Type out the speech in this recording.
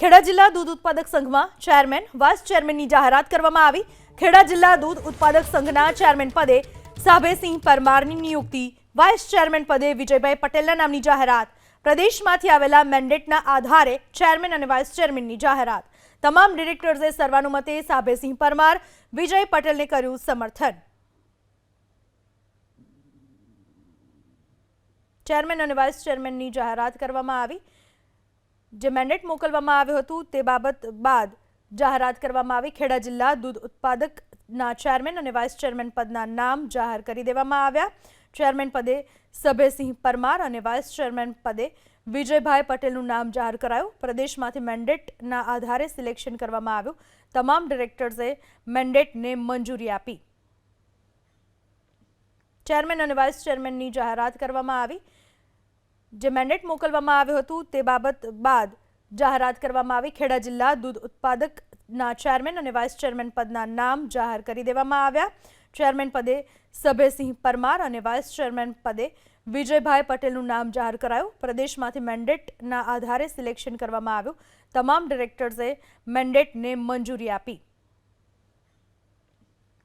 ખેડા જિલ્લા દૂધ ઉત્પાદક સંઘમાં ચેરમેન વાઇસ ચેરમેનની જાહેરાત કરવામાં આવી. ખેડા જિલ્લા દૂધ ઉત્પાદક સંઘના ચેરમેન પદે સાભેસિંહ પરમારની નિયુક્તિ વાઇસ ચેરમેન પદે વિજયભાઈ પટેલના નામની જાહેરાત. પ્રદેશમાંથી આવેલા મેન્ડેટના આધારે ચેરમેન અને વાઇસ ચેરમેનની જાહેરાત. તમામ ડિરેક્ટર્સે સર્વાનુમતે સાભેસિંહ પરમાર, વિજય પટેલને કર્યું સમર્થન. ચેરમેન અને વાઇસ ચેરમેનની જાહેરાત કરવામાં આવી. જે મેન્ડેટ મોકલવામાં આવ્યું હતું તે બાબત બાદ જાહેરાત કરવામાં આવી. ખેડા જિલ્લા દૂધ ઉત્પાદકના ચેરમેન અને વાઇસ ચેરમેન પદના નામ જાહેર કરી દેવામાં આવ્યા. ચેરમેન પદે સભ્યસિંહ પરમાર અને વાઇસ ચેરમેન પદે વિજયભાઈ પટેલનું નામ જાહેર કરાયું. પ્રદેશમાંથી મેન્ડેટના આધારે સિલેક્શન કરવામાં આવ્યું. તમામ ડિરેક્ટર્સે મેન્ડેટને મંજૂરી આપી. ચેરમેન અને વાઇસ ચેરમેનની જાહેરાત કરવામાં આવી. જે મેન્ડેટ મોકલવામાં આવ્યું હતું તે બાબત બાદ જાહેરાત કરવામાં આવી. ખેડા જિલ્લા દૂધ ઉત્પાદકના ચેરમેન અને વાઇસ ચેરમેન પદના નામ જાહેર કરી દેવામાં આવ્યા. ચેરમેન પદે સભ્યસિંહ પરમાર અને વાઇસ ચેરમેન પદે વિજયભાઈ પટેલનું નામ જાહેર કરાયું. પ્રદેશમાંથી મેન્ડેટના આધારે સિલેક્શન કરવામાં આવ્યું. તમામ ડિરેક્ટર્સે મેન્ડેટને મંજૂરી આપી.